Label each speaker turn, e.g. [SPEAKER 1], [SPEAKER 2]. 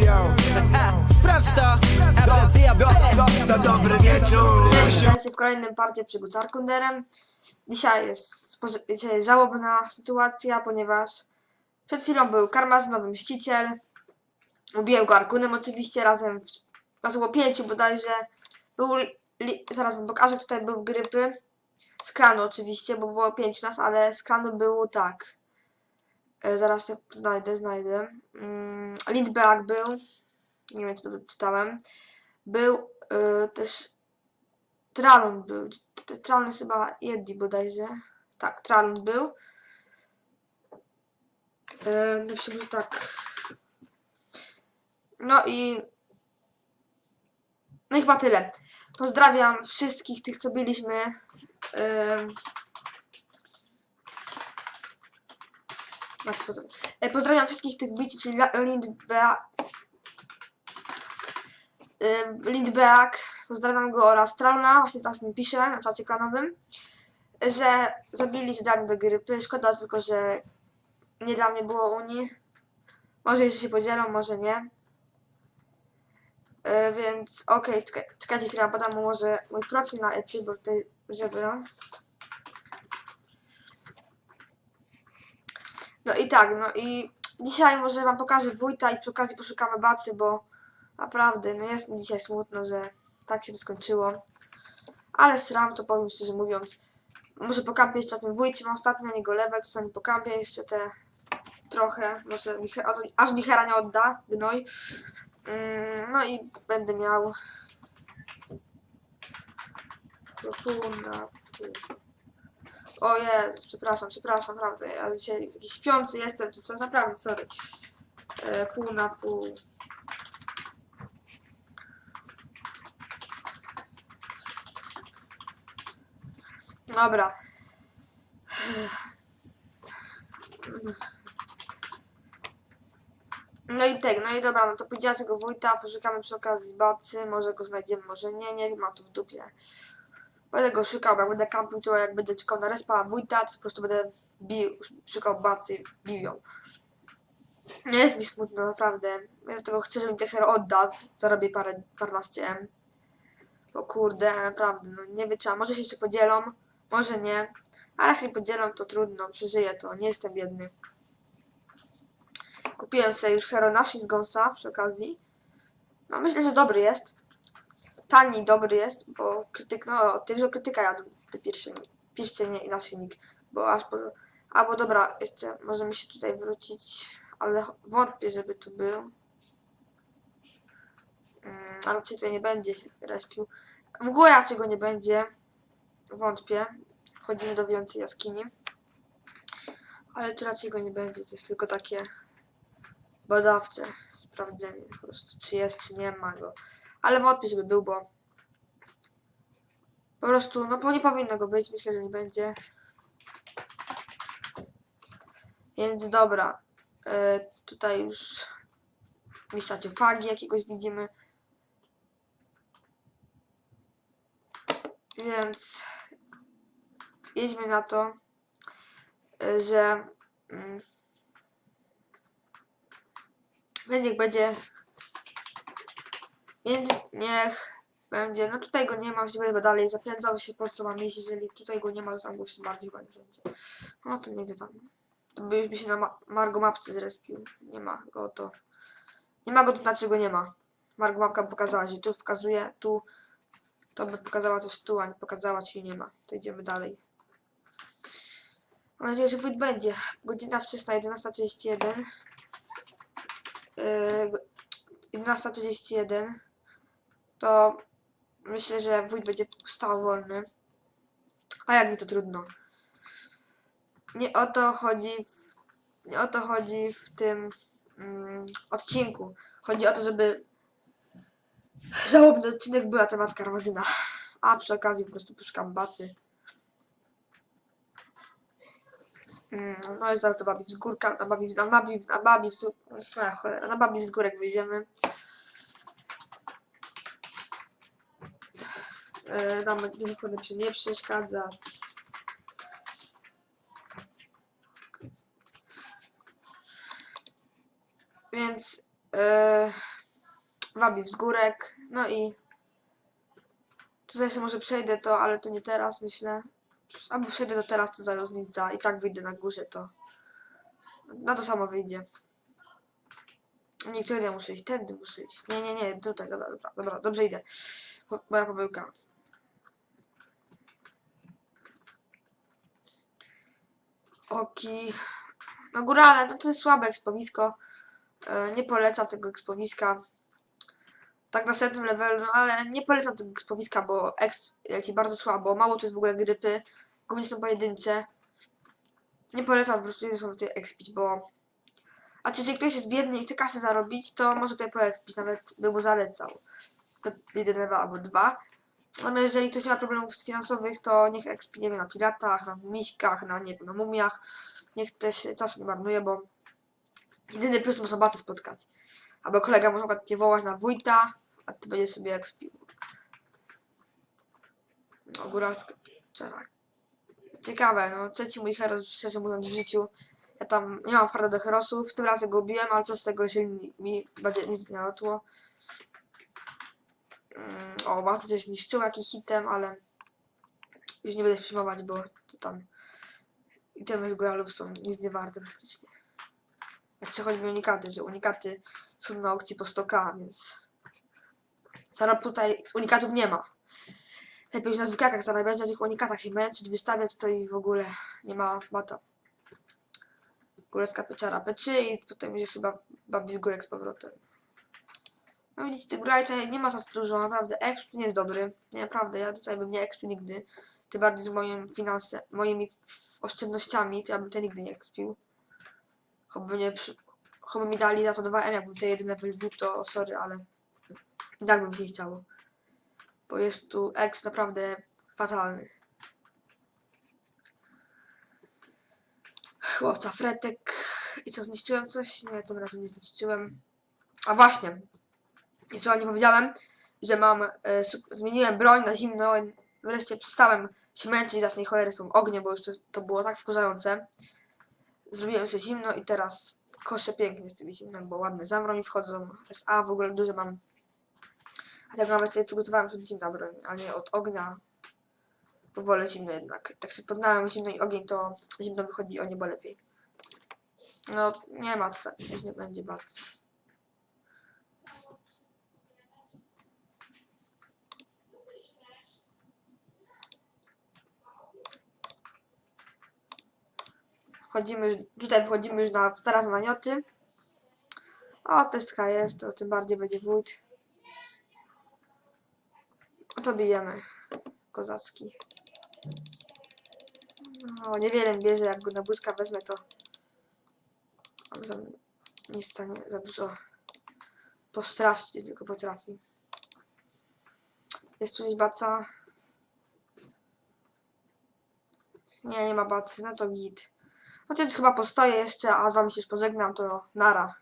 [SPEAKER 1] yo. Sprawdź to.
[SPEAKER 2] Do, do, do, do, dobry wieczór.
[SPEAKER 3] Witajcie w kolejnym partii przygód z Arkunderem. Dzisiaj jest, dzisiaj jest żałobna sytuacja, ponieważ przed chwilą był karmazynowy mściciel. Ubiłem go Arkunem oczywiście, razem w, nas było pięciu bodajże. Był, li, zaraz wam pokażę, tutaj był w grypy. Z klanu oczywiście, bo było pięciu nas, ale z klanu było tak. E, zaraz się znajdę, znajdę. Mm, Lindberg był. Nie wiem, czy to czytałem. Był e, też Tralon był. T- t- Tralon jest chyba Yeti bodajże. Tak, Tralon był. E, na przykład tak. No i... No i chyba tyle. Pozdrawiam wszystkich tych, co byliśmy. em, Macie potem. E, Pozdrawiam wszystkich tych bici, czyli La- Lindbea, em, Lindbeak, pozdrawiam go oraz Trauna, właśnie teraz mi pisze na czacie klanowym, że zabili się do grypy. Szkoda tylko, że nie dla mnie było Unii. Może jeszcze się podzielą, może nie. E, więc okej, czekaj, czekajcie chwilę, podam mu może mój profil na Etsy, bo tutaj żebro. No i tak, no i dzisiaj może wam pokażę wójta i przy okazji poszukamy bacy, bo Naprawdę, no jest mi dzisiaj smutno, że tak się to skończyło. Ale sram to powiem szczerze mówiąc. Może pokampię jeszcze na tym wójcie, mam ostatni na niego level, to sobie pokampię jeszcze te trochę. Może aż mi hera nie odda, gnoj. Mm, no i będę miał. O Jezus, przepraszam, przepraszam, naprawdę. Ja dzisiaj jakiś śpiący jestem, czy coś, naprawdę, sorry. E, pół na pół. Dobra. No i tak, no i dobra, no to pójdziemy tego wójta, poszukamy przy okazji bacy, może go znajdziemy, może nie, nie wiem, mam to w dupie. Będę go szukał, jak będę kampił, to jak będę czekał na respa wójta, to po prostu będę bił, szukał bacy, bił ją. Nie jest mi smutno, naprawdę. Ja dlatego chcę, żeby mi te hero oddał, zarobię parę, paręnaście M. Bo kurde, naprawdę, no nie wytrzymam. Może się jeszcze podzielą, może nie. Ale jak się podzielą, to trudno, przeżyję to, nie jestem biedny. Kupiłem sobie już Hero Nashi z Gonsa przy okazji. No myślę, że dobry jest. Tani dobry jest, bo krytyk, no tychże krytyka jadą te pierwsze, pierścienie i naszyjnik. Bo aż po... Albo dobra, jeszcze możemy się tutaj wrócić, ale wątpię, żeby tu był. Mm, a raczej tutaj nie będzie respił. Mgły raczej go nie będzie. Wątpię. Chodzimy do więcej jaskini. Ale tu raczej go nie będzie. To jest tylko takie badawcze sprawdzenie po prostu, czy jest, czy nie ma go. Ale wątpię, żeby był, bo po prostu, no bo nie powinno go być. Myślę, że nie będzie. Więc dobra. E, tutaj już mistrza ciopagi jakiegoś widzimy. Więc jedźmy na to, y, że będzie jak będzie. Więc niech będzie. No tutaj go nie ma, już nie będę dalej zapędzał się po co mam iść, jeżeli tutaj go nie ma, to tam go tym bardziej chyba nie będzie. No to nie idę tam. To by już by się na ma Margo mapce zrespił. Nie ma go to. Nie ma go to znaczy go nie ma. Margo mapka pokazała, że tu pokazuje, tu to by pokazała coś tu, a nie pokazała, czy nie ma. To idziemy dalej. Mam nadzieję, że wójt będzie. Godzina wczesna, 11.31. Yy, 11.31. To myślę, że wójt będzie stał wolny. A jak nie, to trudno. Nie o to chodzi w, nie o to chodzi w tym mm, odcinku. Chodzi o to, żeby żałobny odcinek była temat karmazyna. A przy okazji po prostu poszukam bacy. Mm, No i zaraz do babi wzgórka, na babi, na babi, na babi, wzgór, a, cholera, na babi wzgórek wyjdziemy. E, Dam nadzieję, że nie przeszkadzać. Więc Yy, wabi wzgórek. No i tutaj sobie może przejdę to, ale to nie teraz myślę. Albo przejdę to teraz, to za różnica. I tak wyjdę na górze, to na to samo wyjdzie. Niektóre ja muszę iść, tędy muszę iść. Nie, nie, nie, tutaj, dobra, dobra, dobra, dobrze idę. Moja pomyłka. Oki. No górale, no to jest słabe ekspowisko. E, Nie polecam tego ekspowiska. Tak na setnym levelu, no ale nie polecam tego ekspowiska, bo eks leci bardzo słabo. Mało tu jest w ogóle grypy. Głównie są pojedyncze. Nie polecam po prostu jedynie tutaj expić, bo... A czy jeśli ktoś jest biedny i chce kasę zarobić, to może tutaj poekspić, nawet bym mu zalecał. Jeden level albo dwa. Natomiast jeżeli ktoś nie ma problemów finansowych, to niech expi, nie na piratach, na miśkach, na, nie wiem, na mumiach. Niech też czasu nie marnuje, bo jedyny plus to można spotkać. Albo kolega może cię wołać na wójta, a ty będziesz sobie expił. No, góralska czerak. Ciekawe, no trzeci mój heros, szczerze mówiąc, w życiu. Ja tam nie mam farta do herosów, tym razem go ubiłem, ale co z tego, jeżeli mi będzie nic nie lotło. Mm, O, bardzo coś zniszczył jakiś hitem, ale już nie będę przejmować, bo to tam itemy z góralów są nic nie warte praktycznie. Jak się chodzi o unikaty, że unikaty są na aukcji po 100k, więc zaraz tutaj unikatów nie ma. Lepiej już na zwykłakach zarabiać, a tych unikatach się męczyć, wystawiać to i w ogóle nie ma bata. Górska pieczara peczy i potem już jest chyba babi górek z powrotem. No widzicie, górali tutaj nie ma za dużo, naprawdę. Exp nie jest dobry. Naprawdę, ja tutaj bym nie expił nigdy. Tym bardziej z moim finanse, moimi oszczędnościami, to ja bym tutaj nigdy nie expił. Choćby nie. Choćby mi dali za to 2M, jakbym tutaj jedyne wyliczył, to sorry, ale i tak bym się chciało. Bo jest tu X naprawdę fatalny. Chłopca fretek. I co, zniszczyłem coś? Nie, tym razem nie zniszczyłem. A właśnie. Jeszcze nie powiedziałem, że mam, e, zmieniłem broń na zimno. Wreszcie przestałem się męczyć, jasnej cholery są ognie, bo już to, to było tak wkurzające. Zrobiłem sobie zimno i teraz koszę pięknie z tym zimnem, bo ładne zamro mi wchodzą. SA w ogóle duże mam. A tak nawet sobie przygotowałem już od zimna broń, a nie od ognia. Bo wolę zimno jednak. Jak sobie poddałem zimno i ogień, to zimno wychodzi o niebo lepiej. No, nie ma tutaj, już nie będzie bardzo. Wchodzimy, już- tutaj wchodzimy już na, zaraz na namioty. O, testka jest, to tym bardziej będzie wójt. No to bijemy. Kozacki. No, niewiele bierze, jak go na błyska wezmę, to nie stanie za dużo postraszyć, tylko potrafi. Jest tu gdzieś baca? Nie, nie ma bacy, no to git. Więc chyba postoję jeszcze, a z wami się już pożegnam, to nara.